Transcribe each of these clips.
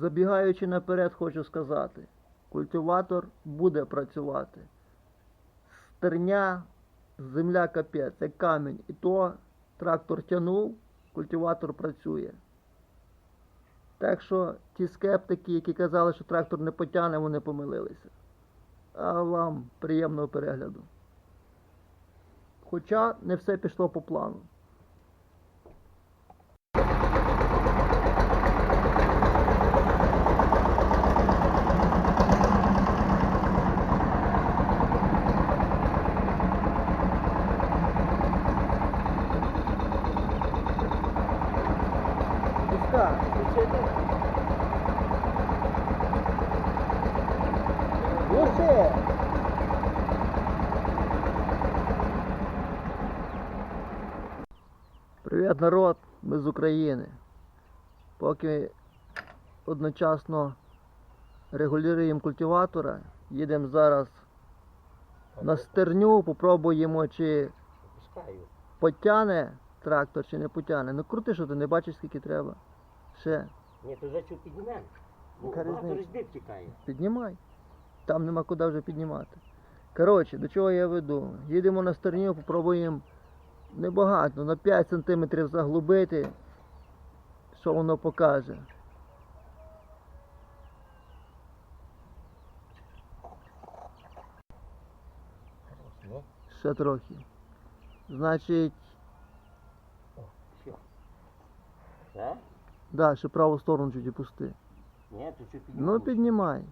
Забігаючи наперед, хочу сказати, культиватор буде працювати. Стерня, земля капець, це камінь. І то трактор тягнув, культиватор працює. Так що ті скептики, які казали, що трактор не потягне, вони помилилися. А вам приємного перегляду. Хоча не все пішло по плану. Привіт, народ! Ми з України. Поки одночасно регулюємо культиватора, їдемо зараз на стерню, попробуємо, чи потягне трактор, чи не потягне. Ну крути, що ти не бачиш, скільки треба. Ще. Ні, то за цю піднімемо. Яка багато різниця? різьби втікає. Піднімай. Там нема куди вже піднімати. Коротше, до чого я веду? Їдемо на стерню, попробуємо небагато, на 5 см заглубити, що воно покаже. Ще трохи. Значить, Все. Да, ще праву сторону чуть опусти. Ні, то що. Ну піднімай.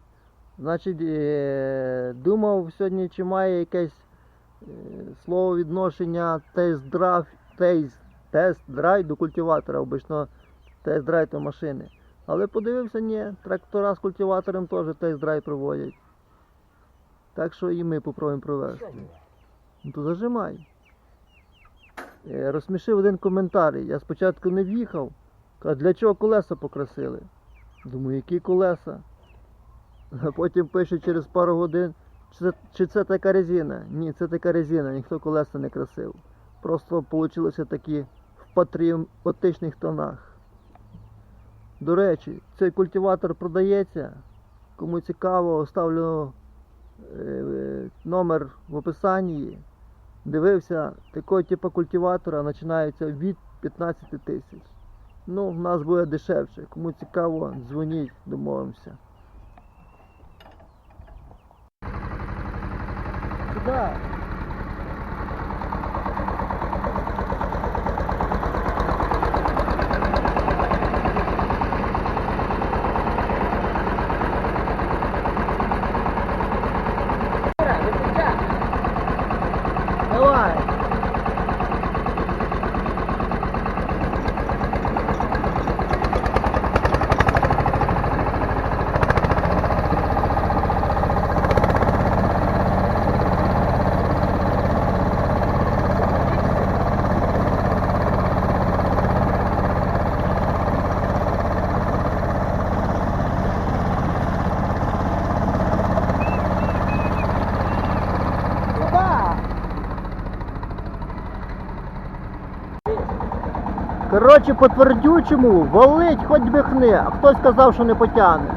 Значить, е, думав сьогодні, чи має якесь е, слово відношення тест-драйв, тест, тест-драйв до культиватора, обично тест-драйв до машини. Але подивився, ні, трактора з культиватором теж тест-драйв проводять. Так що і ми попробуємо провести. Ну то зажимай. Е, Розсмішив один коментар. Я спочатку не в'їхав. Каже, для чого колеса покрасили? Думаю, які колеса? А потім пише через пару годин, чи це, чи це така резина? Ні, це така резина, ніхто колеса не красив. Просто вийшли такі в патріотичних тонах. До речі, цей культиватор продається. Кому цікаво, оставлю е, номер в описанні. Дивився, такого типу культиватора починається від 15 тисяч. Ну, в нас буде дешевше. Кому цікаво, дзвоніть, домовимося. Куда? Давай. Куда? Коротше, по твердючому валить хоч бихне, а хтось сказав, що не потягне.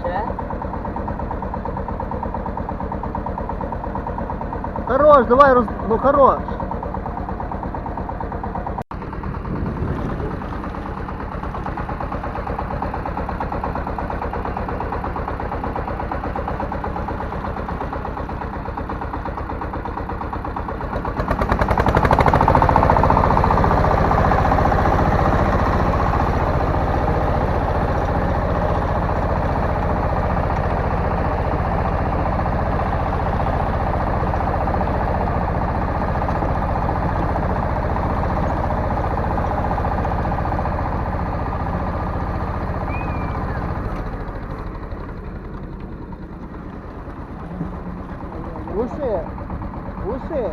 Ще? Хорош, давай роз... Ну хорош. Глуши. Глуши.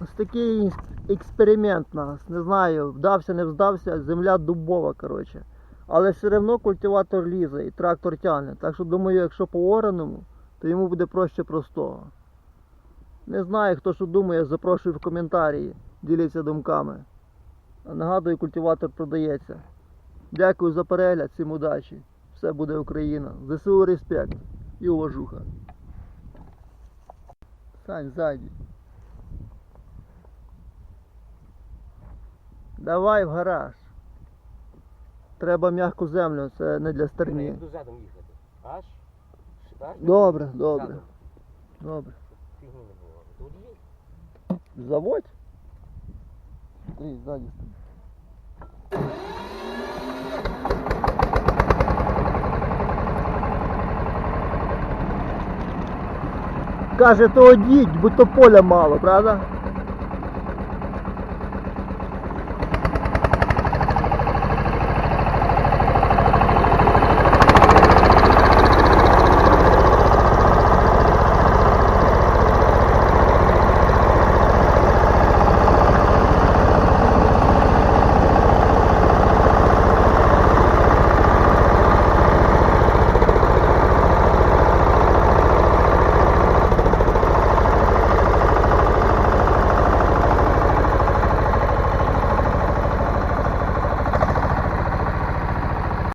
Ось такий експеримент нас. Не знаю, вдався, не вдався, земля дубова, коротше. Але все одно культиватор лізе і трактор тягне. Так що думаю, якщо по ораному, то йому буде проще простого. Не знаю, хто що думає, запрошую в коментарі, діліться думками. Нагадую, культиватор продається. Дякую за перегляд, всім удачі. Все буде Україна. ЗСУ респект і уважуха. Сань, ззаді. Давай в гараж. Треба м'яку землю, це не для Я стерні. буду задом їхати. Аж? Аж? Добре, добре. Задом. Добре. Фігні не було. Тут їдь. Заводь. Смотри, сзади. Каже, то одіть, будь то поля мало, правда?